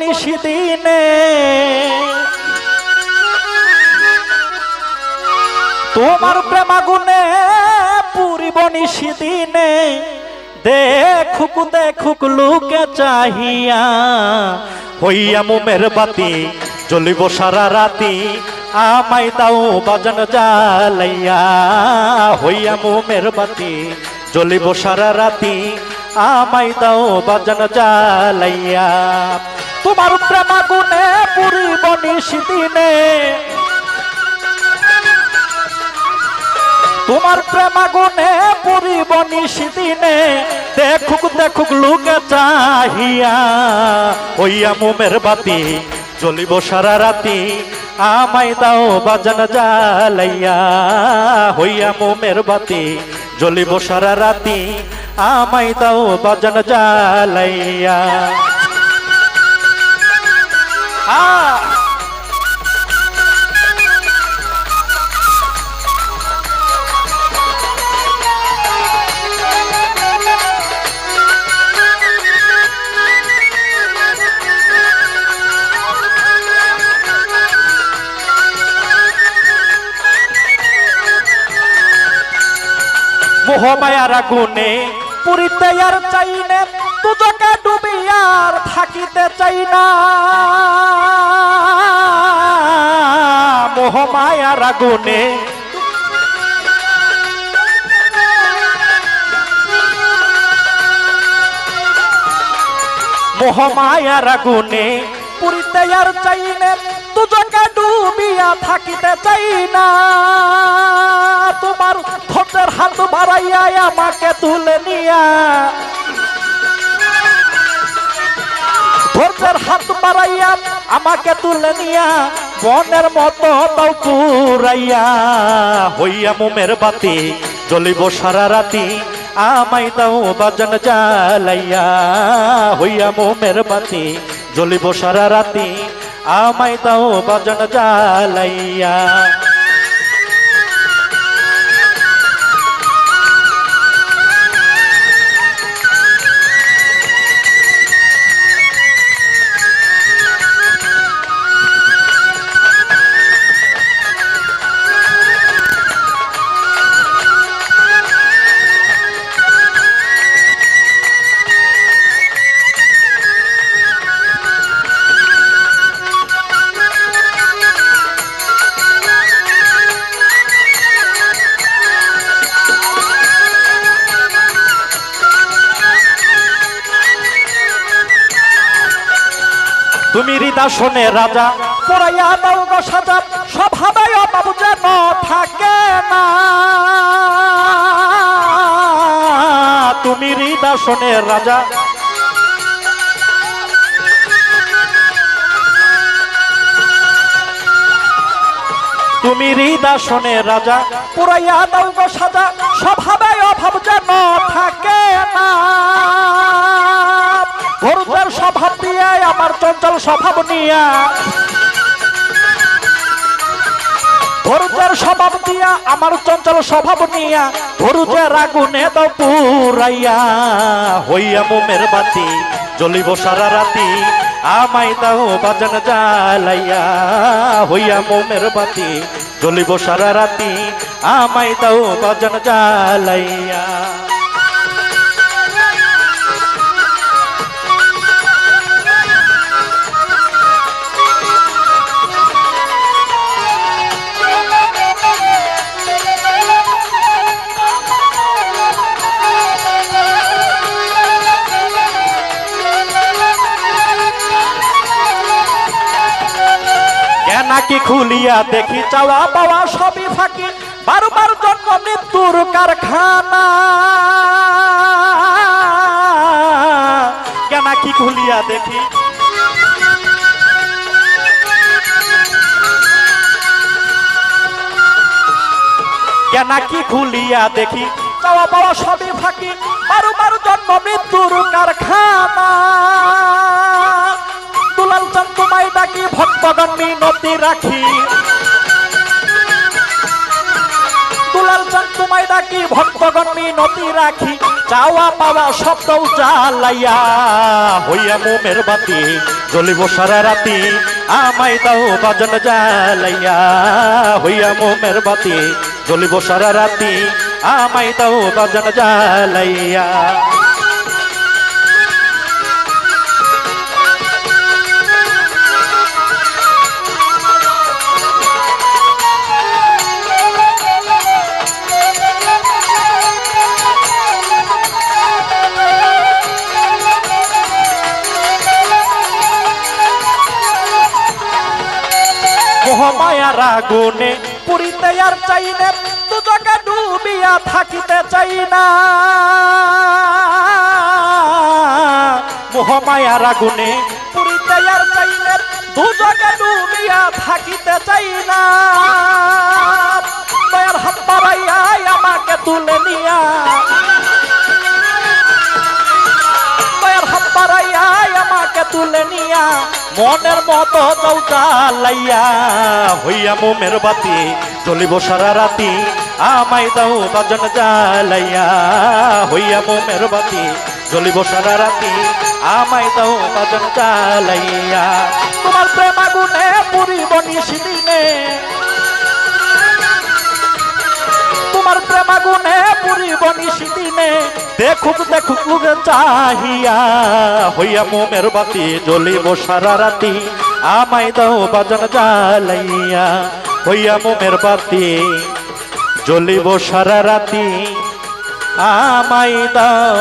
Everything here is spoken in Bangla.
নিশি দিনে তোমার প্রেমাগুনে পুরিব নিশি দিনে দেখুক দেখুক, লুকে চাহিয়া হইয়া মুমের বাতি জ্বলিব সারা রাতি, আমায় দাও বাজন জ্বালাইয়া। হইয়া মুমের বাতি জ্বলিব সারা রাতি, আমায় দাও বাজন জ্বালাইয়া। তোমার প্রেমাগুনে পুরিব নিশি দিনে তোমার প্রেমাগুনে পুরিব নিশিদিনে। দেখুক দেখুক, লুকে চাহিয়া হইয়া মুমের বাতি জ্বলিব সারা রাতি। আমায় দাও বাজান জ্বালাইয়া হইয়া মুমের বাতি জ্বলিব সারা রাতি। আমায় দাও বাজান জ্বালাইয়া আ মোহমায়ার আগুনে পুরিতে আর চাই না তুজকে ডুবি আর থাকিতে চাই না। মোহমায়ার আগুনে। মোহমায়ার আগুনে। পুরিতে আর চাই না তুজকে ডুবিয়া থাকিতে চাই না। তোমার বাড়াইয়া আমাকে তুলে নিয়া। ধৈর্যের হাত বাড়াইয়া আমাকে তুলে নিয়া মনের মতো তাও পুরাইয়া। হইয়া মুমের বাতি, জ্বলিব সারা রাতি, আমায় দাও বাজন জ্বালাইয়া। হইয়া মোমের বাতি, জ্বলিব সারা রাতি, আমায় দাও বাজন জ্বালাইয়া। তুমি হৃদাসনে রাজা। পড়াইয়া দাও গো সাজা স্বভাবে অভাব যেন থাকে না। তুমি হৃদাসনে রাজা। তুমি হৃদাসনে রাজা। পুরাইয়া দাও গো সাজা স্বভাবে অভাব যেন থাকে চঞ্চল স্বভাব নিয়া। ধৈর্যের স্বভাব দিয়া আমার চঞ্চল স্বভাব নিয়া ধৈর্যের আগুনে দাও পুরাইয়া হইয়া মোমের বাতি জ্বলিব সারা রাতি, আমায় দাও বাজান জ্বালাইয়া হইয়া মোমের বাতি জ্বলিব সারা রাতি, আমায় দাও বাজান জ্বালাইয়া। নাকি খুলিয়া দেখি, চাওয়া পাওয়া সবই ফাঁকি। বারবার জন্ম মৃত্যুর কারখানা। নাকি খুলিয়া দেখি। নাকি খুলিয়া দেখি, চাওয়া পাওয়া সবই ফাঁকি। বারবার জন্ম মৃত্যুর কারখানা। দুলাল চান তোমায় ডাকি ভক্তগণ মিনতি রাখি। দুলাল চান তোমায় ডাকি ভক্তগণ মিনতি রাখি। চাওয়া পাওয়া শব্দ জ্বালাইয়া হইয়া মোমের বাতি জ্বলিব সারা রাতি, আমায় দাও বাজন জ্বালাইয়া হইয়া মোমের বাতি জ্বলিব সারা রাতি, আমায় দাও বাজন জ্বালাইয়া। মোহমায়ার আগুনে পুরিতে আর চাই না দুজকে ডুবিয়া থাকিতে চাই না। মোহমায়ার আগুনে পুরিতে আর চাই না দুজকে ডুবিয়া থাকিতে চাই না। দয়ার হাত বাড়াইয়া আমাকে তুলে নিয়া মনের মতো চৌকালাইয়া হইয়া মোমের বাতি জ্বলিব সারা রাতি, আমায় দাও বাজন জ্বালাইয়া। হইয়া মোমের বাতি জ্বলিব সারা রাতি, আমায় দাও বাজন জ্বালাইয়া। তোমার প্রেম আগুনে পুরিব নিশিদিনে। তোমার প্রেম আগুনে পুরিব নিশিদিনে দেখুক দেখুক চাহিয়া। হইয়া মোমের বাতি জ্বলিব সারা রাতি, আমায় দাও বাজন জ্বালাইয়া। হইয়া মোমের বাতি জ্বলিব সারা রাতি, আমায় দাও